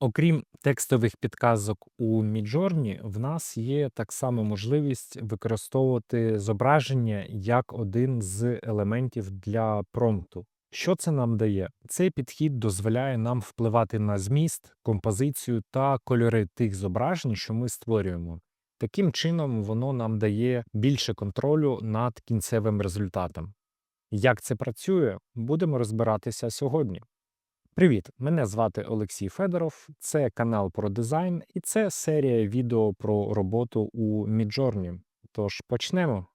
Окрім текстових підказок у Midjourney, в нас є так само можливість використовувати зображення як один з елементів для промпту. Що це нам дає? Цей підхід дозволяє нам впливати на зміст, композицію та кольори тих зображень, що ми створюємо. Таким чином, воно нам дає більше контролю над кінцевим результатом. Як це працює, будемо розбиратися сьогодні. Привіт! Мене звати Олексій Федоров, це канал про дизайн, і це серія відео про роботу у Midjourney. Тож почнемо.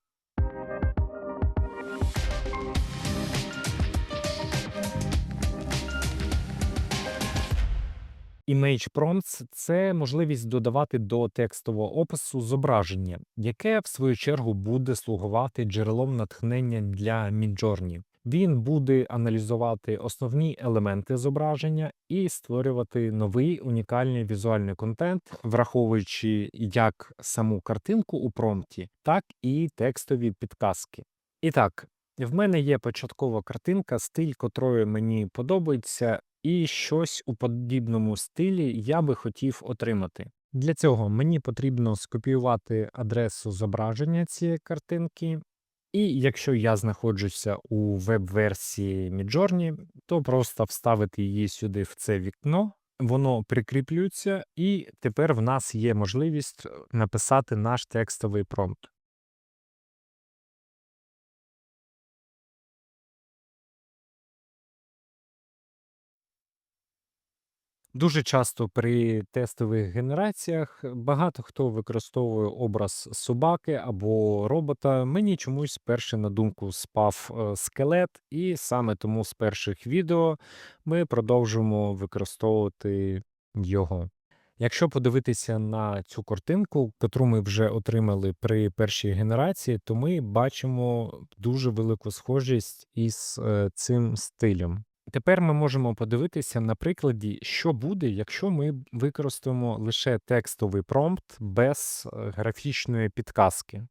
Image Prompts – це можливість додавати до текстового опису зображення, яке в свою чергу буде слугувати джерелом натхнення для Midjourney. Він буде аналізувати основні елементи зображення і створювати новий унікальний візуальний контент, враховуючи як саму картинку у промпті, так і текстові підказки. І так, в мене є початкова картинка, стиль котрої мені подобається, і щось у подібному стилі я би хотів отримати. Для цього мені потрібно скопіювати адресу зображення цієї картинки. І якщо я знаходжуся у веб-версії Midjourney, то просто вставити її сюди в це вікно, воно прикріплюється, і тепер в нас є можливість написати наш текстовий промпт. Дуже часто при тестових генераціях багато хто використовує образ собаки або робота. Мені чомусь перше на думку спав е, скелет, і саме тому з перших відео ми продовжуємо використовувати його. Якщо подивитися на цю картинку, яку ми вже отримали при першій генерації, то ми бачимо дуже велику схожість із е, цим стилем. Тепер ми можемо подивитися на прикладі, що буде, якщо ми використаємо лише текстовий промпт без е, графічної підказки.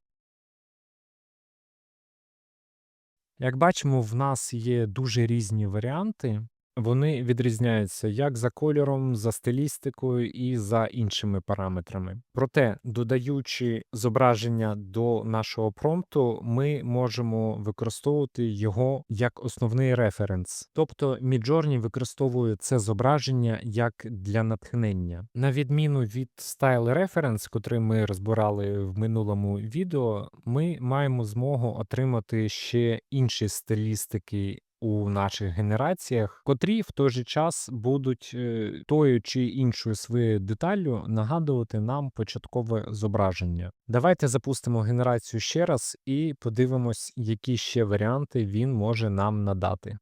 Як бачимо, в нас є дуже різні варіанти. Вони відрізняються як за кольором, за стилістикою і за іншими параметрами. Проте, додаючи зображення до нашого промпту, ми можемо використовувати його як основний референс. Тобто Midjourney використовує це зображення як для натхнення. На відміну від Style Reference, котрий ми розбирали в минулому відео, ми маємо змогу отримати ще інші стилістики у наших генераціях, котрі в той же час будуть е, тою чи іншою своєю деталлю нагадувати нам початкове зображення. Давайте запустимо генерацію ще раз і подивимось, які ще варіанти він може нам надати.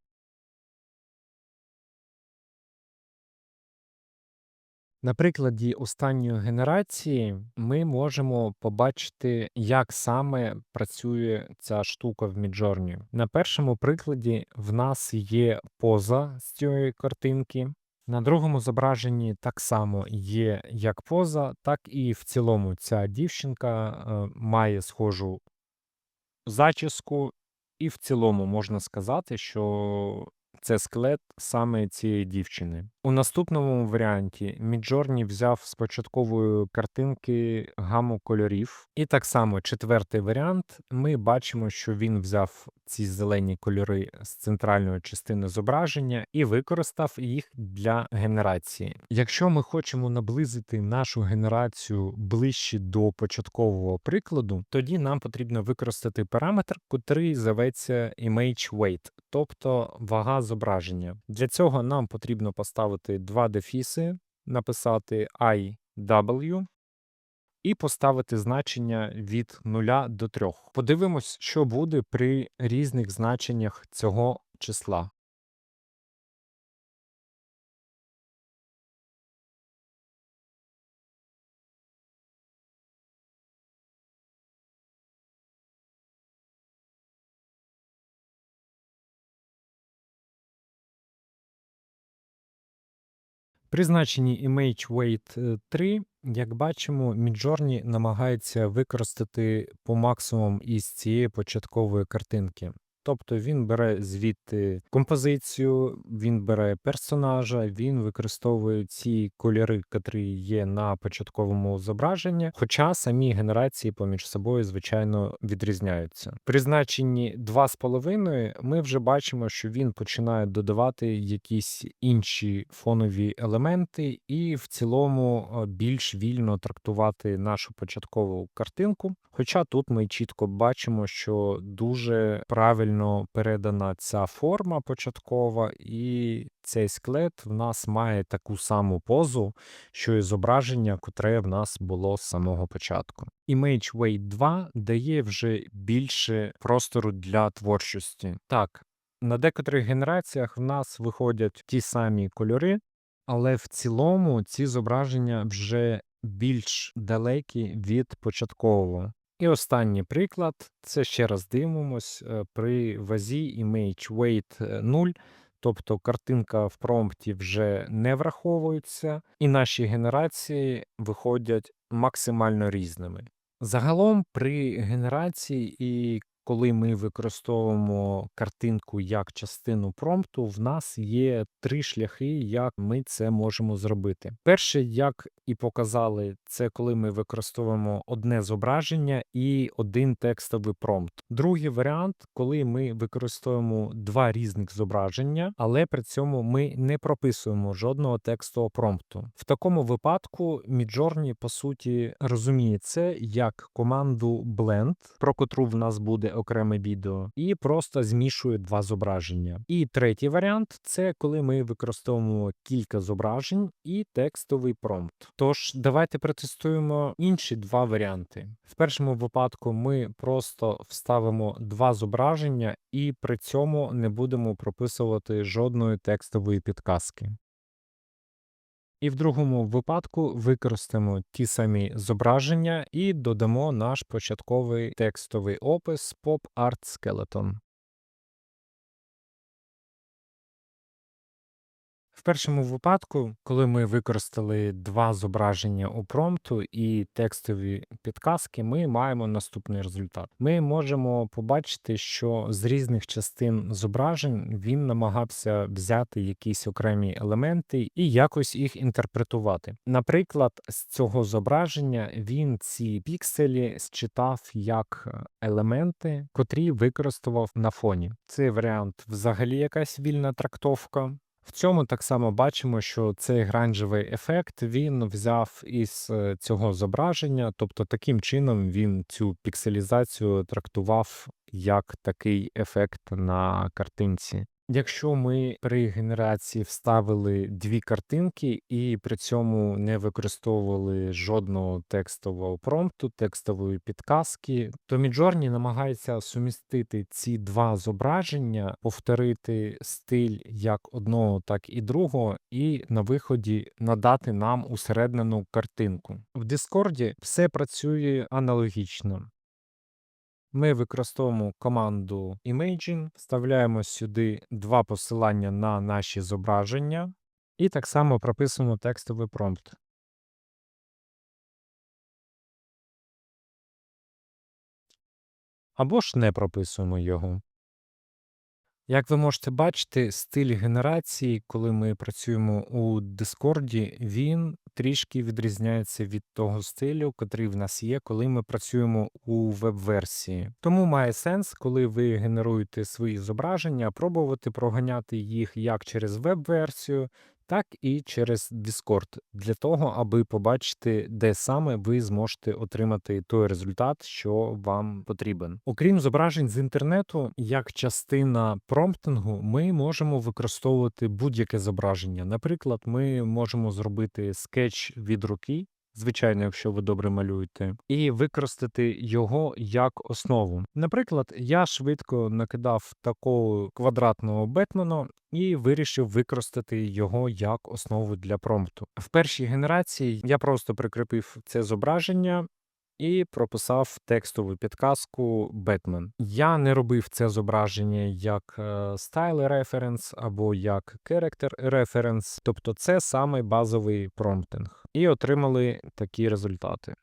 На прикладі останньої генерації ми можемо побачити, як саме працює ця штука в Midjourney. На першому прикладі в нас є поза з цієї картинки. На другому зображенні так само є як поза, так і в цілому ця дівчинка е, має схожу зачіску, і в цілому можна сказати, що це скелет саме цієї дівчини. У наступному варіанті Midjourney взяв з початкової картинки гаму кольорів. І так само четвертий варіант. Ми бачимо, що він взяв ці зелені кольори з центральної частини зображення і використав їх для генерації. Якщо ми хочемо наблизити нашу генерацію ближче до початкового прикладу, тоді нам потрібно використати параметр, котрий зоветься Image Weight, тобто вага зображення. Для цього нам потрібно поставити два дефіси, написати IW і поставити значення від 0 до 3. Подивимось, що буде при різних значеннях цього числа. При значенні Image Weight 3, як бачимо, Midjourney намагається використати по максимум із цієї початкової картинки. Тобто він бере звідти композицію, він бере персонажа, він використовує ці кольори, котрі є на початковому зображенні, хоча самі генерації поміж собою, звичайно, відрізняються. При значенні 2,5 ми вже бачимо, що він починає додавати якісь інші фонові елементи, і в цілому е, більш вільно трактувати нашу початкову картинку. Хоча тут ми чітко бачимо, що дуже правильно передана ця форма початкова, і цей склет в нас має таку саму позу, що і зображення, котре в нас було з самого початку. Image Weight 2 дає вже більше простору для творчості. Так, на декотрих генераціях в нас виходять ті самі кольори, але в цілому ці зображення вже більш далекі від початкового. І останній приклад це ще раз дивимось е, при вазі image weight 0, тобто картинка в промпті вже не враховується, і наші генерації виходять максимально різними. Загалом при генерації і коли ми використовуємо картинку як частину промпту, в нас є три шляхи, як ми це можемо зробити. Перше, як і показали, це коли ми використовуємо одне зображення і один текстовий промпт. Другий варіант, коли ми використовуємо два різних зображення, але при цьому ми не прописуємо жодного текстового промпту. В такому випадку Midjourney, по суті, розуміє це як команду blend, про котру в нас буде окреме відео, і просто змішує два зображення. І третій варіант це коли ми використовуємо кілька зображень і текстовий промпт. Тож давайте протестуємо інші два варіанти. В першому випадку ми просто вставимо два зображення і при цьому не будемо прописувати жодної текстової підказки. І в другому випадку використаємо ті самі зображення і додамо наш початковий текстовий опис Pop Art Skeleton. В першому випадку, коли ми використали два зображення у промпту і текстові підказки, ми маємо наступний результат. Ми можемо побачити, що з різних частин зображень він намагався взяти якісь окремі елементи і якось їх інтерпретувати. Наприклад, з цього зображення він ці пікселі считав як елементи, котрі використовував на фоні. Цей варіант взагалі якась вільна трактовка. В цьому так само бачимо, що цей гранжевий ефект він взяв із е, цього зображення, тобто таким чином він цю пікселізацію трактував як такий ефект на картинці. Якщо ми при генерації вставили дві картинки і при цьому не використовували жодного текстового промпту, текстової підказки, то Midjourney намагається сумістити ці два зображення, повторити стиль як одного, так і другого, і на виході надати нам усереднену картинку. В Discord все працює аналогічно. Ми використовуємо команду Imaging, вставляємо сюди два посилання на наші зображення, і так само прописуємо текстовий промпт. Або ж не прописуємо його. Як ви можете бачити, стиль генерації, коли ми працюємо у Discord, він трішки відрізняється від того стилю, котрий в нас є, коли ми працюємо у веб-версії. Тому має сенс, коли ви генеруєте свої зображення, пробувати проганяти їх як через веб-версію, так і через Discord, для того, аби побачити, де саме ви зможете отримати той результат, що вам потрібен. Окрім зображень з інтернету, як частина промптингу, ми можемо використовувати будь-яке зображення. Наприклад, ми можемо зробити скетч від руки звичайно, якщо ви добре малюєте, і використати його як основу. Наприклад, я швидко накидав такого квадратного Бетмена і вирішив використати його як основу для промпту. В першій генерації я просто прикріпив це зображення і прописав текстову підказку Batman. Я не робив це зображення як е, Style Reference або як Character Reference, тобто це саме базовий промптинг. І отримали такі результати.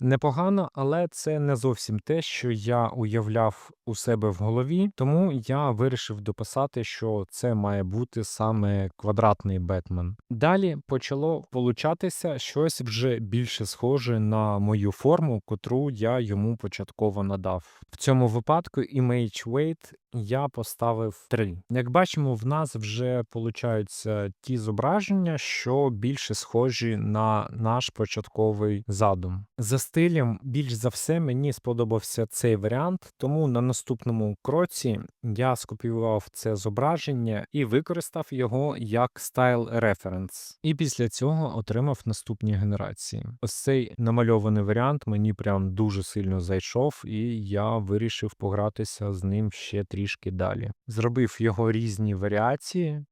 Непогано, але це не зовсім те, що я уявляв у себе в голові, тому я вирішив дописати, що це має бути саме квадратний Бетмен. Далі почало получатися щось вже більше схоже на мою форму, котру я йому початково надав. В цьому випадку image weight я поставив 3. Як бачимо, в нас вже получаються ті зображення, що більше схожі на наш початковий задум. За стилем, більш за все, мені сподобався цей варіант, тому на наступному кроці я скопіював це зображення і використав його як стайл референс. І після цього отримав наступні генерації. Ось цей намальований варіант мені прям дуже сильно зайшов, і я вирішив погратися з ним ще трішки далі. Зробив його різні варіації.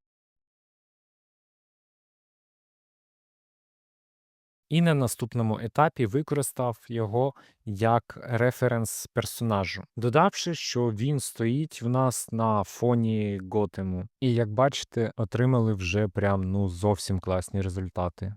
І на наступному етапі використав його як референс персонажу, додавши, що він стоїть в нас на фоні Готему. І як бачите, отримали вже прям ну зовсім класні результати.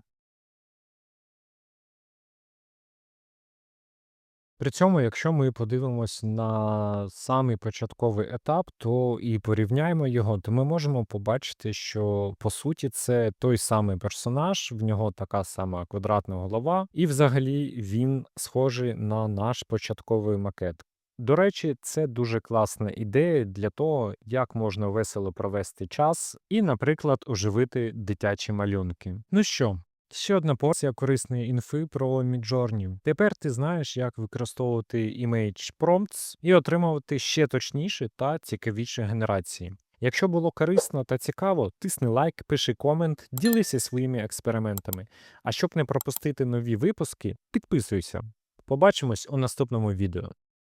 При цьому, якщо ми подивимось на самий початковий етап, то і порівняємо його, то ми можемо побачити, що по суті це той самий персонаж, в нього така сама квадратна голова, і взагалі він схожий на наш початковий макет. До речі, це дуже класна ідея для того, як можна весело провести час і, наприклад, оживити дитячі малюнки. Ну що, Ще одна порція корисної інфи про Midjourney. Тепер ти знаєш, як використовувати Image Prompts і отримувати ще точніші та цікавіші генерації. Якщо було корисно та цікаво, тисни лайк, пиши комент, ділися своїми експериментами. А щоб не пропустити нові випуски, підписуйся. Побачимось у наступному відео.